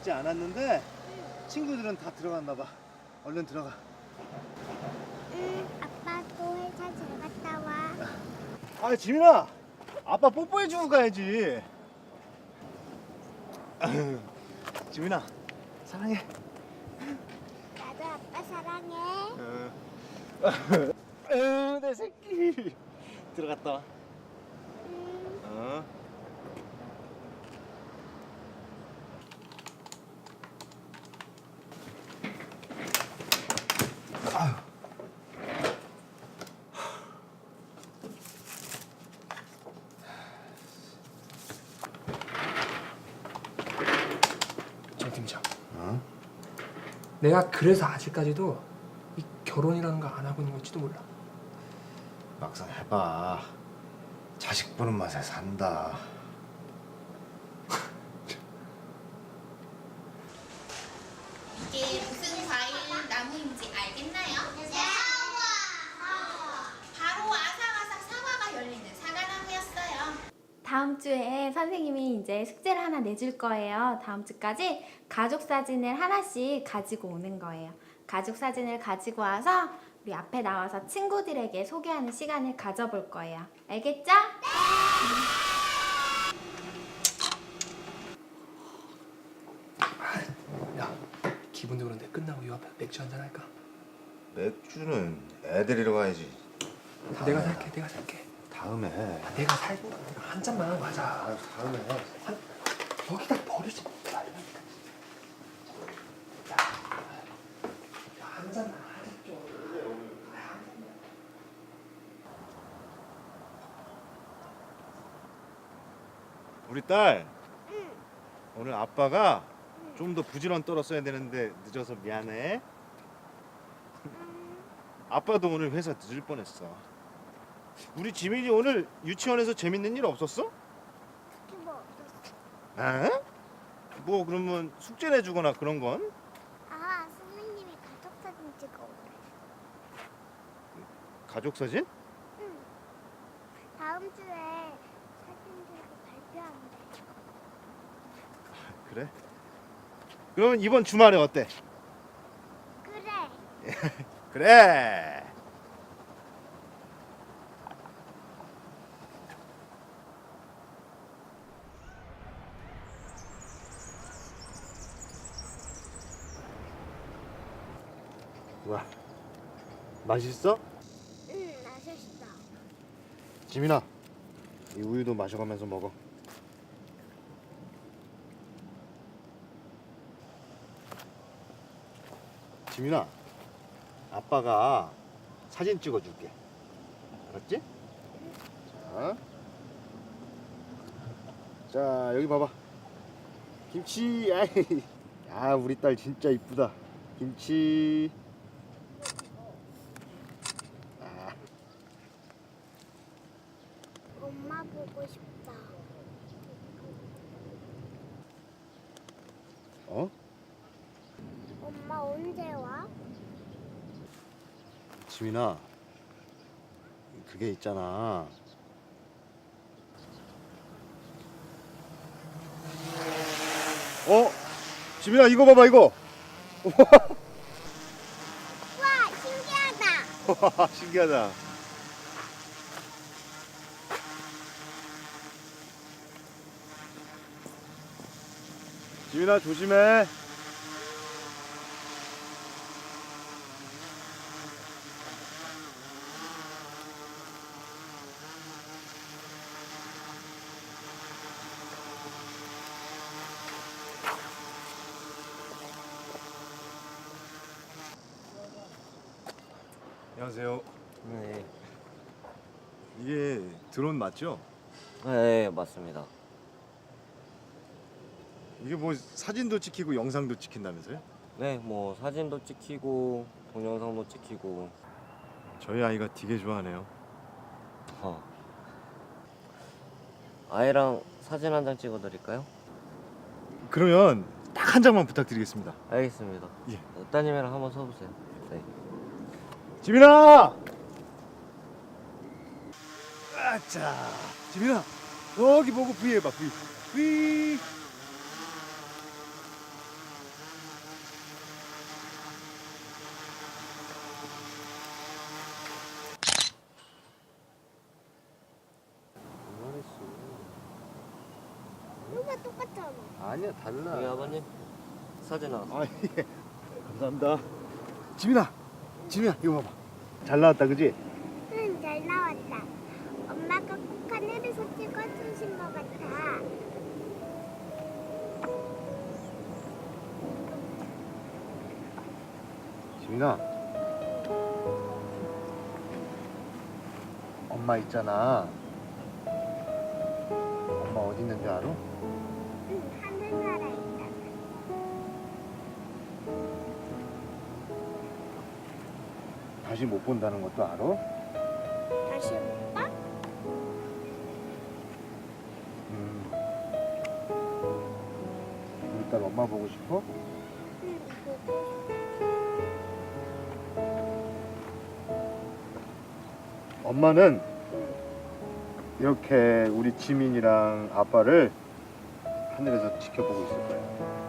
있지 않았는데 친구들은 다 들어갔나 봐. 얼른 들어가. 응, 아빠도 회사 잘 갔다 와. 아 지민아, 아빠 뽀뽀해 주고 가야지. 지민아, 사랑해. 나도 아빠 사랑해. 어, 내 새끼. 들어갔다 와. 응. 어. 정 팀장. 어? 내가 그래서 아직까지도 이 결혼이라는 거 안 하고 있는 걸지도 몰라. 막상 해봐. 자식 보는 맛에 산다. 이게 무슨 과일 나무인지 알겠나요? 바로 아삭아삭 사과가 열리는 사과나무였어요. 다음 주에 선생님 이 이제 숙제를 하나 내줄 거예요. 다음 주까지 가족 사진을 하나씩 가지고 오는 거예요. 가족 사진을 가지고 와서 우리 앞에 나와서 친구들에게 소개하는 시간을 가져볼 거예요. 알겠죠? 야, 기분도 그런데 끝나고 이 앞에 맥주 한잔 할까? 맥주는 애들이러 가야지. 내가 살게, 내가 살게. 다음에. 아, 내가 살고 내가 한 잔만 하고 하자. 아, 다음에. 한 여기다 버리지 말라니까. 야, 야, 한 잔만. 우리 딸. 오늘 아빠가 좀 더 부지런 떨었어야 되는데 늦어서 미안해. 아빠도 오늘 회사 늦을 뻔했어. 우리 지민이 오늘 유치원에서 재밌는 일 없었어? 뭐 없었어. 에? 뭐 그러면 숙제 내주거나 그런 건? 아, 선생님이 가족 사진 찍어 오래. 가족 사진? 응. 다음 주에 사진 들고 발표한대. 그래? 그러면 이번 주말에 어때? 그래. 그래. 와, 맛있어? 응, 맛있어. 지민아, 이 우유도 마셔가면서 먹어. 지민아, 아빠가 사진 찍어줄게. 알았지? 자, 자 여기 봐봐. 김치, 아이, 야 우리 딸 진짜 이쁘다. 김치. 아, 엄마 보고 싶다. 어? 엄마 언제 와? 지민아, 그게 있잖아. 어? 지민아 이거 봐봐 이거. 와, 신기하다. 와 신기하다. 지민아 조심해. 안녕하세요. 네, 이게 드론 맞죠? 네 맞습니다. 이게 뭐 사진도 찍히고 영상도 찍힌다면서요? 네, 뭐 사진도 찍히고 동영상도 찍히고. 저희 아이가 되게 좋아하네요. 어. 아이랑 사진 한 장 찍어드릴까요? 그러면 딱 한 장만 부탁드리겠습니다. 알겠습니다. 예. 따님이랑 한번 서보세요. 네. 지민아! 아자, 지민아, 여기 보고 V 해봐 V. V. 똑같잖아. 아니야 달라. 여기 아버님 사진 나왔어. 아 예. 감사합니다. 지민아, 지민아 이거 봐봐. 잘 나왔다 그지? 응, 잘 나왔다. 엄마가 꼭 하늘에서 찍어주신 것 같아. 지민아. 엄마 있잖아. 엄마 어디 있는 줄 알아? 다시 못 본다는 것도 알아? 다시 못 봐? 음. 우리 딸 엄마 보고 싶어? 응. 엄마는 이렇게 우리 지민이랑 아빠를 하늘에서 지켜보고 있을 거야.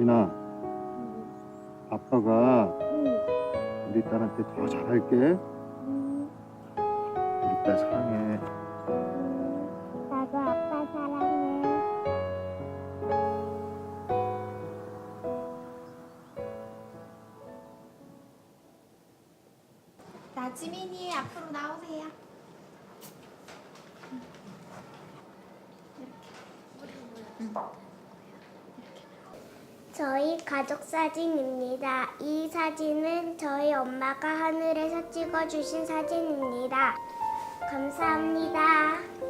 민아, 아빠가 응. 우리 딸한테 더 잘할게. 응. 우리 딸 사랑해. 나도 아빠 사랑해. 나지민이 앞으로 나오세요. 저희 가족 사진입니다. 이 사진은 저희 엄마가 하늘에서 찍어주신 사진입니다. 감사합니다.